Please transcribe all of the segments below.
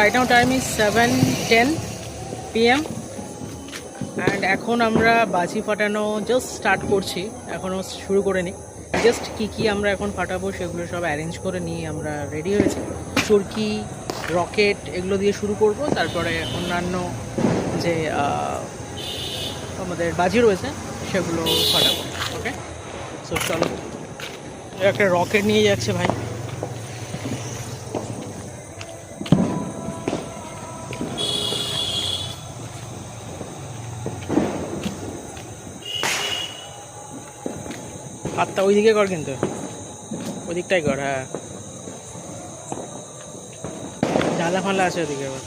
Right now time is seven ten PM and এখন আমরা বাজি ফাটানো জাস্ট স্টার্ট করছি। এখনও শুরু করে নিই জাস্ট কী কী আমরা এখন ফাটাবো সেগুলো সব অ্যারেঞ্জ করে নিয়ে আমরা রেডি হয়েছি। চুরকি রকেট এগুলো দিয়ে শুরু করব। তারপরে অন্যান্য যে আমাদের বাজি রয়েছে, সেগুলো ফাটাবো। ওকে সো চলো। একটা রকেট নিয়ে যাচ্ছে ভাই। হাতটা ওইদিকে কর কিন্তু। ওদিকটাই কর হ্যাঁ। জ্বালা ফালা আছে ওদিকে আবার।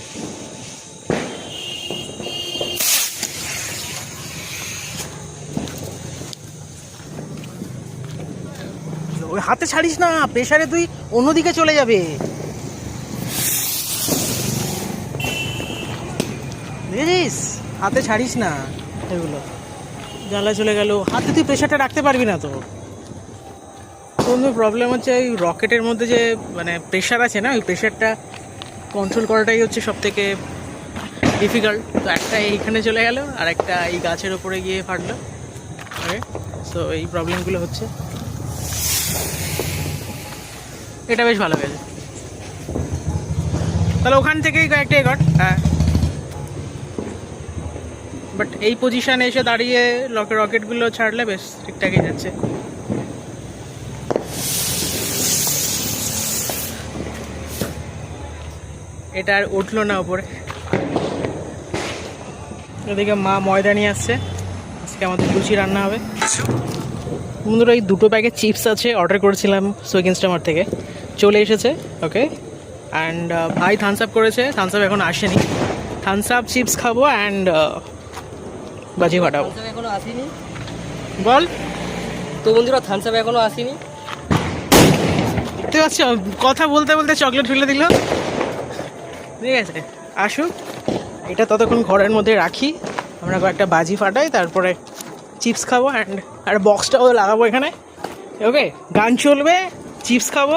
ওই হাতে ছাড়িস না প্রেশারে তুই অন্যদিকে চলে যাবে। হাতে ছাড়িস না এগুলো। জ্বালা চলে গেল। হাতে তুই প্রেশারটা রাখতে পারবি না তো। বন্ধু প্রবলেম হচ্ছে ওই রকেটের মধ্যে যে মানে প্রেশার আছে না, ওই প্রেশারটা কন্ট্রোল করাটাই হচ্ছে সব থেকে ডিফিকাল্ট তো একটা এইখানে চলে গেল, আর একটা এই গাছের ওপরে গিয়ে ফাটলো। সো এই প্রবলেমগুলো হচ্ছে। এটা বেশ ভালো গেছে তাহলে ওখান থেকেই কয়েকটা এগট হ্যাঁ। বাট এই পজিশানে এসে দাঁড়িয়ে লকে রকেটগুলো ছাড়লে বেশ ঠিকঠাকই যাচ্ছে। এটা আর উঠল না উপরে। এদিকে মা ময়দা নিয়ে আসছে। আজকে আমাদের লুচি রান্না হবে। বন্ধুরা এই দুটো প্যাকেট চিপস আছে অর্ডার করেছিলাম সুইগ ইনস্টামার থেকে। চলে এসেছে ওকে অ্যান্ড ভাই থামস আপ করেছে থামস আপ এখন আসেনি। থামস আপ চিপস খাব অ্যান্ড বাজি ফাটাবো। থামসাপ এখনও আসেনি। বল। তো বন্ধুরা থামসাপ এখনও আসেনি। তুই আচ্ছা কথা বলতে বলতে চকলেট ফেলে দিল। ঠিক আছে আসুক এটা ততক্ষণ ঘরের মধ্যে রাখি। আমরা কয়েকটা বাজি ফাটাই, তারপরে চিপস খাব অ্যান্ড আর বক্সটাও লাগাবো এখানে। ওকে গান চলবে, চিপস খাব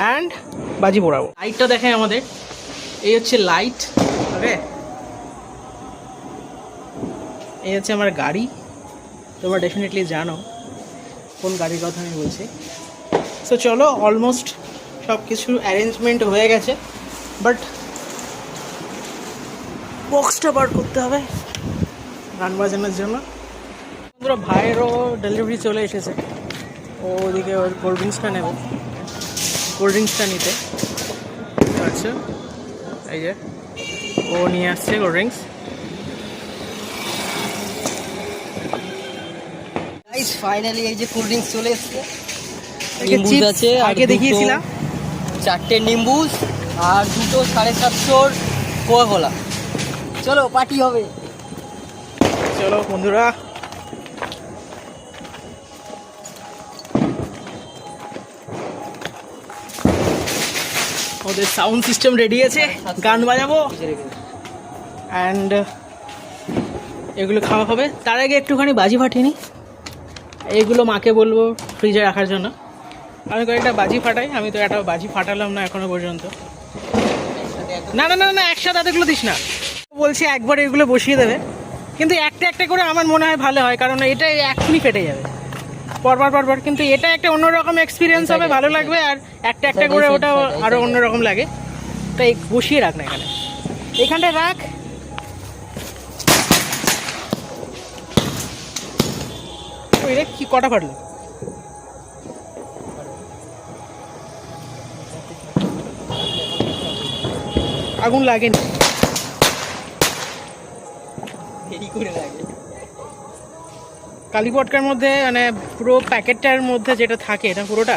অ্যান্ড বাজি পোড়াবো। লাইটটা দেখে আমাদের। এই হচ্ছে লাইট ওকে এই হচ্ছে আমার গাড়ি। তোমরা ডেফিনেটলি জানো কোন গাড়ির কথা আমি বলছি। সো চলো অলমোস্ট সব কিছু অ্যারেঞ্জমেন্ট হয়ে গেছে। বাট বক্সটা বার করতে হবে। গান বাজানোর জন্য। পুরো ভাইয়েরও ডেলিভারি চলে এসেছে। ও ওদিকে ওর কোল্ড ড্রিঙ্কসটা নেবে। কোল্ড ড্রিঙ্কসটা নিতে। আচ্ছা এই যে ও নিয়ে আসছে কোল্ড ড্রিঙ্কস ফাইনালি এই যে কোল্ড ড্রিঙ্কস চলে এসেছে। নিম্বুজ আছে আগে দেখিয়েছিলাম। চারটে নিম্বুজ আর দুটো সাড়ে সাতশোর কোয়া কোলা চলো পার্টি হবে। চলো, বন্ধুরা। ওদের সাউন্ড সিস্টেম রেডি আছে। গান বাজাবো। অ্যান্ড এগুলো খাওয়া হবে। তার আগে একটুখানি বাজি ফাটিয়ে নিই। এগুলো মাকে বলব ফ্রিজে রাখার জন্য। আমি কয়েকটা বাজি ফাটাই। আমি তো একটা বাজি ফাটালাম না এখনও পর্যন্ত। না না না না, একসাথে এতগুলো দিস না। বলছি একবার এগুলো বসিয়ে দেবে। কিন্তু একটা একটা করে আমার মনে হয় ভালো হয়, কারণ এটা এক্ষুনি ফেটে যাবে। পরবার পরবার, কিন্তু এটা একটা অন্যরকম এক্সপিরিয়েন্স হবে, ভালো লাগবে, আর একটা একটা করে ওটা আরও অন্যরকম লাগে। তাই বসিয়ে রাখ না এখানে। এখানটায় রাখ। কি কটা ফাটলো? আগুন লাগেনি। কালী পটকার মধ্যে মানে পুরো প্যাকেটটার মধ্যে যেটা থাকে এটা পুরোটা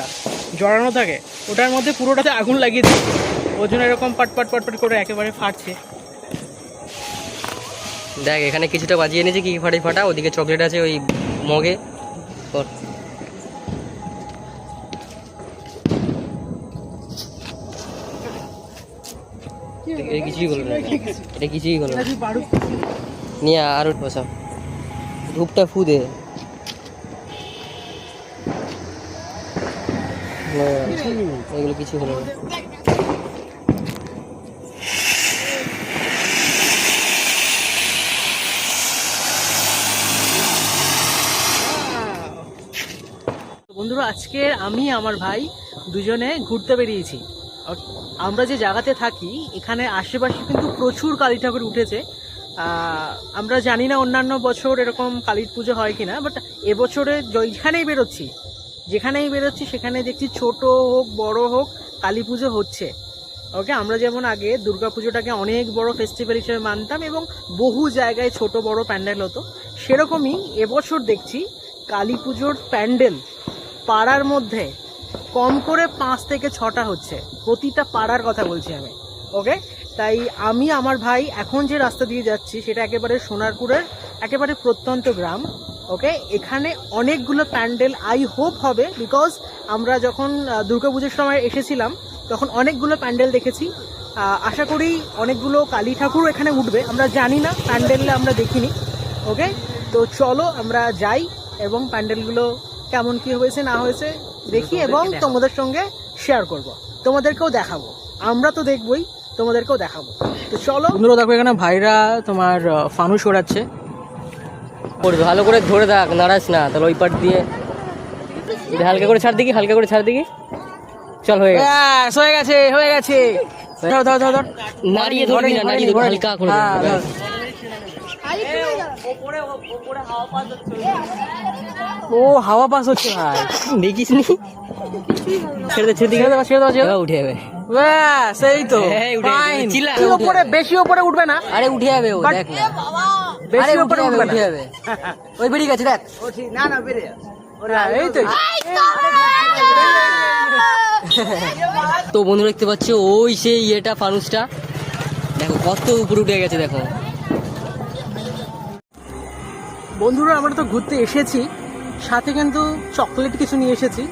জড়ানো থাকে ওটার মধ্যে পুরোটাতে আগুন লাগিয়ে দিই। ওর জন্য এরকম পাট পাট পাট পাট করে একেবারে ফাটছে। দেখ এখানে কিছুটা বাজিয়ে এনেছি কি? ফাটি ফাটা ওদিকে চকলেট আছে ওই মগে। কর। এটা কিছুই করল না। এটা কিছুই করল না। নিয়ে আরও বসাও। ধূপটা ফুদে এগুলো কিছু হলো না। বন্ধুরা, আজকে আমি, আমার ভাই দুজনে ঘুরতে বেরিয়েছি। আমরা যে জায়গাতে থাকি, এখানে আশেপাশে কিন্তু প্রচুর কালী ঠাকুর উঠেছে। আমরা জানি না অন্যান্য বছর এরকম কালীর পুজো হয় কিনা বাট এবছরে যেখানেই বেরোচ্ছি যেখানেই বেরোচ্ছি সেখানে দেখছি ছোট হোক, বড় হোক, কালী পুজো হচ্ছে। ওকে আমরা যেমন আগে দুর্গা পুজোটাকে অনেক বড় ফেস্টিভ্যাল হিসেবে মানতাম এবং বহু জায়গায় ছোট, বড় প্যান্ডেল হতো, সেরকমই এবছর দেখছি কালী পুজোর প্যান্ডেল পাড়ার মধ্যে কম করে পাঁচ থেকে ছটা হচ্ছে। প্রতিটা পাড়ার কথা বলছি আমি। ওকে তাই আমি আমার ভাই এখন যে রাস্তা দিয়ে যাচ্ছি সেটা একেবারে সোনারপুরের একেবারে প্রত্যন্ত গ্রাম ওকে? এখানে অনেকগুলো প্যান্ডেল আই হোপ হবে বিকজ আমরা যখন দুর্গাপুজোর সময় এসেছিলাম তখন অনেকগুলো প্যান্ডেল দেখেছি। আশা করি অনেকগুলো কালী ঠাকুরও এখানে উঠবে। আমরা জানি না প্যান্ডেলে আমরা দেখিনি ওকে? তো চলো আমরা যাই এবং প্যান্ডেলগুলো কেমন কি হয়েছে না হয়েছে দেখি এবং তোমাদের সঙ্গে শেয়ার করব। তোমাদেরকেও দেখাবো। আমরা তো দেখবই। তোমাদেরকেও দেখাবো। তো চলো। বন্ধুরা দেখো এখানে ভাইরা তোমার ফানুস ওড়াচ্ছে। ভালো করে ধরে থাক নাড়াস না। তাহলে ওই পাট দিয়ে হালকা করে ছাড় দিকি হালকা করে ছাড় দিকি চল হয়ে গেছে। হয়ে গেছে হয়ে গেছে। ধর ধর ধর ধর। নাড়িয়ে ধরবি না নাড়িয়ে ধরবি হালকা করে হ্যাঁ, ধর। ও হাওয়া পাস হচ্ছে ভাই। দেখিস নি? ছেড়ে দে ছেড়ে দিকে ছেড়ে। এবার উঠে যাবে। এই তো। হ্যাঁ। চিল্লা, বেশি উপরে? বেশি উপরে উঠবে না? আরে উঠে যাবে ও দেখ। না বেশি আরে উপরে উঠে উঠবে যাবে না। উঠে যাবে। ওই বেরিয়ে গেছে দেখ। হ্যাঁ, এই তো। তো বন্ধু দেখতে পাচ্ছ ওই সেই ইয়েটা ফানুসটা। দেখো কত উপরে উঠে গেছে দেখো। বন্ধুরা আমরা তো ঘুরতে এসেছি। সাথে কিন্তু চকলেট কিছু নিয়ে এসেছি।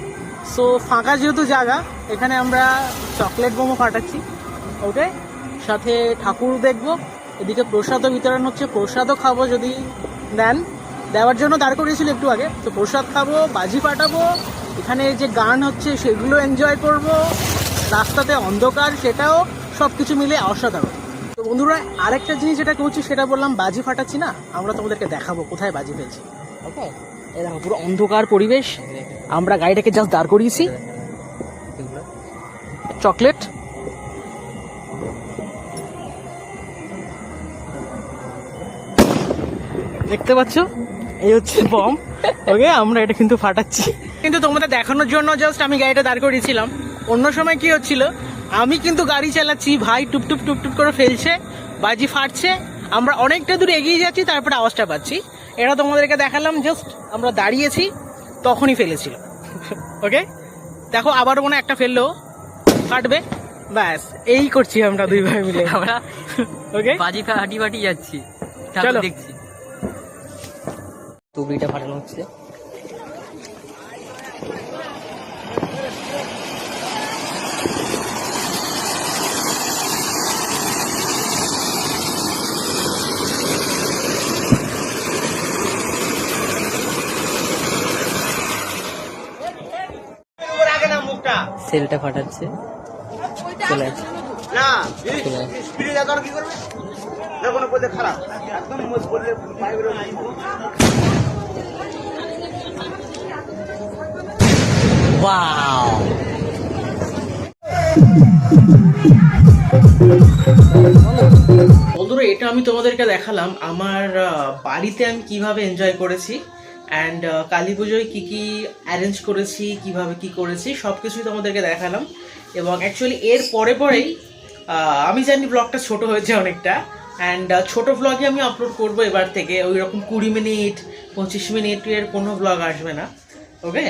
সো ফাঁকা যেহেতু জায়গা, এখানে আমরা চকলেট বোমও ফাটাচ্ছি ওকে সাথে ঠাকুর দেখব। এদিকে প্রসাদও বিতরণ হচ্ছে। প্রসাদও খাব যদি দেন দেওয়ার জন্য দাঁড় করিয়েছিল একটু আগে। তো প্রসাদ খাব, বাজি ফাটাবো এখানে যে গান হচ্ছে, সেগুলো এনজয় করব। রাস্তাতে অন্ধকার, সেটাও সব কিছু মিলে অসাধারণ। তো বন্ধুরা, আরেকটা জিনিস যেটা করছি, সেটা বললাম বাজি ফাটাচ্ছি না? আমরা তোমাদেরকে দেখাবো কোথায় বাজি ফেলছি। ওকে দেখো পুরো অন্ধকার পরিবেশ। আমরা গাড়িটাকে জাস্ট দাঁড় করিয়েছি। চকলেট। দেখতে পাচ্ছ? এই হচ্ছে বম ওকে আমরা এটা কিন্তু ফাটাচ্ছি। কিন্তু তোমাদের দেখানোর জন্য জাস্ট আমি গাড়িটা দাঁড় করিয়েছিলাম। অন্য সময় কি হচ্ছিল? আমি কিন্তু গাড়ি চালাচ্ছি, ভাই টুপটুপ টুপ টুপ টুপ করে ফেলছে, বাজি ফাটছে। আমরা অনেকটা দূর এগিয়ে যাচ্ছি, তারপরে আওয়াজটা পাচ্ছি। এটা তোমাদেরকে দেখালাম জাস্ট আমরা দাঁড়িয়েছি। তখনই ফেলেছিল। ওকে দেখো আবার মনে হয় একটা ফেলল। কাটবে ব্যাস এই করছি আমরা দুই ভাই মিলে। আমরা ওকে বাজি হাঁটি ফাটি যাচ্ছি। চলো। দেখছি। টুকরিটা ফাটানো হচ্ছে। সেলটা ফাটাচ্ছে। চলে আসছে। খারাপ। একদম বন্ধুরা এটা আমি তোমাদেরকে দেখালাম। আমার আহ, বাড়িতে আমি কীভাবে এনজয় করেছি। অ্যান্ড কালী পুজোয় কী কী অ্যারেঞ্জ করেছি, কীভাবে কি করেছি সব কিছুই তোমাদেরকে দেখালাম। এবং অ্যাকচুয়ালি এর পরে পরেই আমি জানি ব্লগটা ছোট হয়েছে অনেকটা। অ্যান্ড ছোট ব্লগে আমি আপলোড করব এবার থেকে। ওই রকম কুড়ি মিনিট, পঁচিশ মিনিটের কোনো ব্লগ আসবে না। ওকে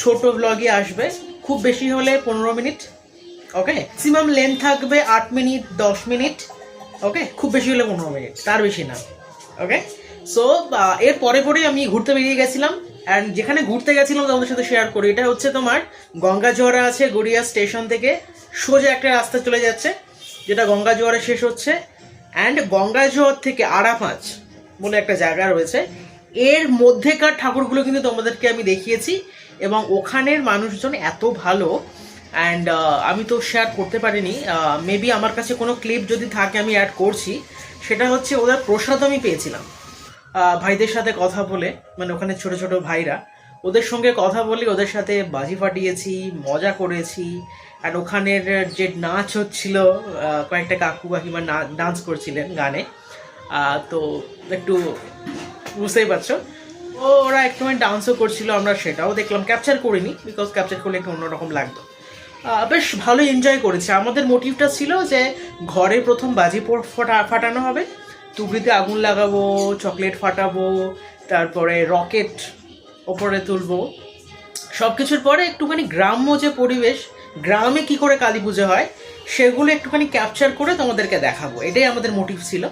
ছোট ব্লগই আসবে। খুব বেশি হলে পনেরো মিনিট। ওকে ম্যাক্সিমাম লেন্থ থাকবে আট মিনিট, দশ মিনিট। ওকে খুব বেশি হলে পনেরো মিনিট। তার বেশি না। ওকে সো এর পরে পরেই আমি ঘুরতে বেরিয়ে গেছিলাম। অ্যান্ড যেখানে ঘুরতে গেছিলাম তোমাদের সাথে শেয়ার করি, এটা হচ্ছে তোমার গঙ্গা জোয়ারা আছে গড়িয়া স্টেশন থেকে। সোজা একটা রাস্তা চলে যাচ্ছে, যেটা গঙ্গা জোয়ারে শেষ হচ্ছে। অ্যান্ড গঙ্গা জোয়ার থেকে আরাফাঁচ বলে একটা জায়গা রয়েছে। এর মধ্যেকার ঠাকুরগুলো কিন্তু তোমাদেরকে আমি দেখিয়েছি এবং ওখানের মানুষজন এত ভালো। অ্যান্ড আমি তো শেয়ার করতে পারিনি। মেবি আমার কাছে কোনো ক্লিপ যদি থাকে আমি অ্যাড করছি। সেটা হচ্ছে ওদের প্রসাদ আমি পেয়েছিলাম। ভাইদের সাথে কথা বলে মানে ওখানে ছোট ছোট ভাইরা, ওদের সঙ্গে কথা বলি ওদের সাথে বাজি ফাটিয়েছি, মজা করেছি আর ওখানের যে নাচ হচ্ছিল কয়েকটা কাকু কাকিমা ডান্স করছিলেন গানে তো একটু বুঝতেই পারছ। ও ওরা একটুখানি ডান্সও করছিল, আমরা সেটাও দেখলাম। ক্যাপচার করিনি বিকজ ক্যাপচার করলে একটু অন্যরকম লাগতো। বেশ ভালো এনজয় করেছে। আমাদের মোটিভটা ছিল যে ঘরে প্রথম বাজি ফাটানো হবে টুকরিতে আগুন লাগাবো চকলেট ফাটাবো, তারপরে রকেট ওপরে তুলবো। সব কিছুর পরে একটুখানি গ্রাম্য যে পরিবেশ, গ্রামে কি করে কালী পুজো হয়, সেগুলো একটুখানি ক্যাপচার করে তোমাদেরকে দেখাবো। এটাই আমাদের মোটিভ ছিল।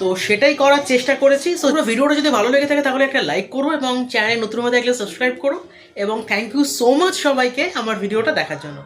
তো সেটাই করার চেষ্টা করেছি। সো ভিডিওটা যদি ভালো লেগে থাকে তাহলে একটা লাইক করো এবং চ্যানেল নতুন হয়ে থাকলে সাবস্ক্রাইব করো। এবং থ্যাংক ইউ সো মাচ সবাইকে আমার ভিডিওটা দেখার জন্য।